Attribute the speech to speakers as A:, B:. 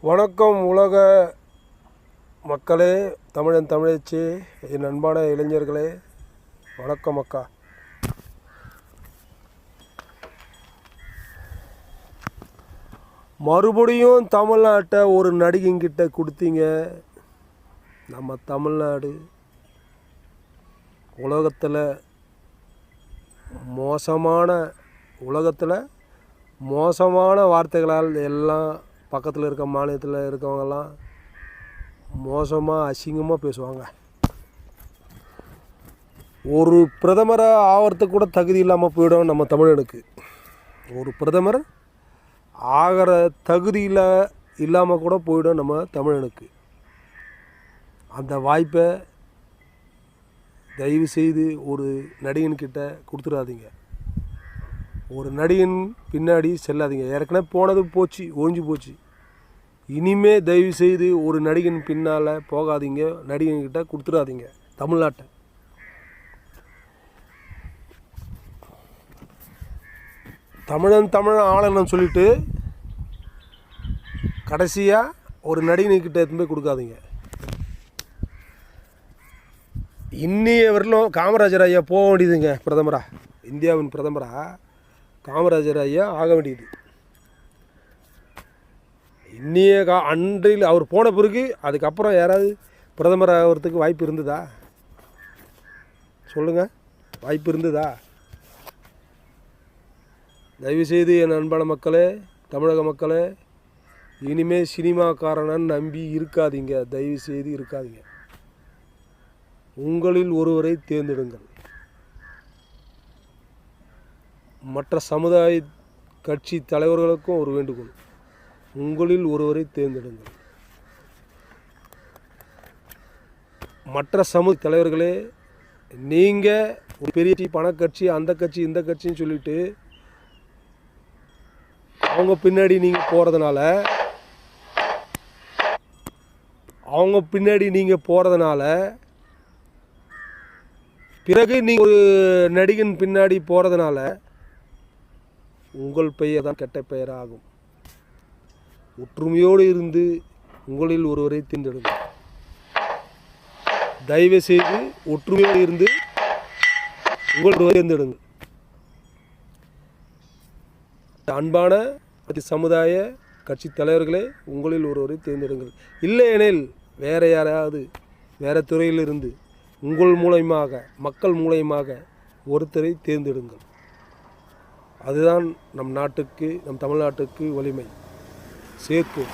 A: வணக்கம் உலக மக்களே தமிழன் தமிழச்சி என் அன்பான இளைஞர்களே. வணக்கம் அக்கா. மறுபடியும் தமிழ்நாட்டை ஒரு நடிகைங்கிட்ட கொடுத்தீங்க. நம்ம தமிழ்நாடு உலகத்தில் மோசமான உலகத்தில் மோசமான வார்த்தைகளால் எல்லாம் பக்கத்தில் இருக்க மாநிலத்தில் இருக்கவங்கெல்லாம் மோசமாக அசிங்கமாக பேசுவாங்க. ஒரு பிரதமரை ஆகிறதுக்கு கூட தகுதி இல்லாமல் போயிடும் நம்ம தமிழனுக்கு. ஒரு பிரதமர் ஆகிற தகுதியில் இல்லாமல் கூட போயிடும் நம்ம தமிழனுக்கு. அந்த வாய்ப்பை தயவு செய்து ஒரு நடிகன்கிட்ட கொடுத்துடாதீங்க. ஒரு நடிகன் பின்னாடி செல்லாதீங்க. ஏற்கனவே போனது போச்சு ஓஞ்சி போச்சு. இனிமே தயவு செய்து ஒரு நடிகன் பின்னால் போகாதீங்க. நடிகன்கிட்ட கொடுத்துடாதீங்க. தமிழ்நாட்டை. தமிழன் தமிழன் ஆளன்னு சொல்லிட்டு கடைசியாக ஒரு நடிகனுக்கிட்ட எதுவுமே கொடுக்காதீங்க. இன்னைய வரலும் காமராஜர் ஐயா போக வேண்டியதுங்க பிரதமரா. இந்தியாவின் பிரதமரா. காமராஜர் ஐயா ஆக வேண்டியது. இன்னிய கா அன்றில் அவர் போன பிறகு அதுக்கப்புறம் யாராவது பிரதமர் ஆகிறதுக்கு வாய்ப்பு இருந்ததா? சொல்லுங்கள் வாய்ப்பு இருந்ததா? தயவுசெய்து என் அன்பான மக்களே தமிழக மக்களே இனிமே சினிமாக்காரனை நம்பி இருக்காதீங்க தயவு செய்து இருக்காதீங்க. உங்களில் ஒருவரை தேர்ந்தெடுங்கள். மற்ற சமுதாய கட்சி தலைவர்களுக்கும் ஒரு வேண்டுகோள். உங்களில் ஒருவரை தேர்ந்தெடுங்கள். மற்ற சமூக தலைவர்களே நீங்கள் ஒரு பெரிய பணக்கட்சி அந்த கட்சி இந்த கட்சின்னு சொல்லிட்டு அவங்க பின்னாடி நீங்கள் போகிறதுனால அவங்க பின்னாடி நீங்கள் போகிறதுனால பிறகு நீங்கள் ஒரு நடிகன் பின்னாடி போகிறதுனால உங்கள் பெயர் தான் கெட்ட பெயர் ஆகும் ஒற்றுமையோடு இருந்து உங்களில் ஒருவரை தேர்ந்தெடுங்க தயவு செய்து ஒற்றுமையோடு இருந்து உங்கள் தேர்ந்தெடுங்கள். தேர்ந்தெடுங்க அன்பான சமுதாய கட்சி தலைவர்களே உங்களில் ஒருவரை தேர்ந்தெடுங்கள். இல்லையெனில் வேறு யாராவது வேறு துறையிலிருந்து உங்கள் மூலயமாக மக்கள் மூலயமாக ஒருத்தரை தேர்ந்தெடுங்கள். அதுதான் நம் நாட்டுக்கு நம் தமிழ்நாட்டுக்கு வலிமை சேர்க்கும்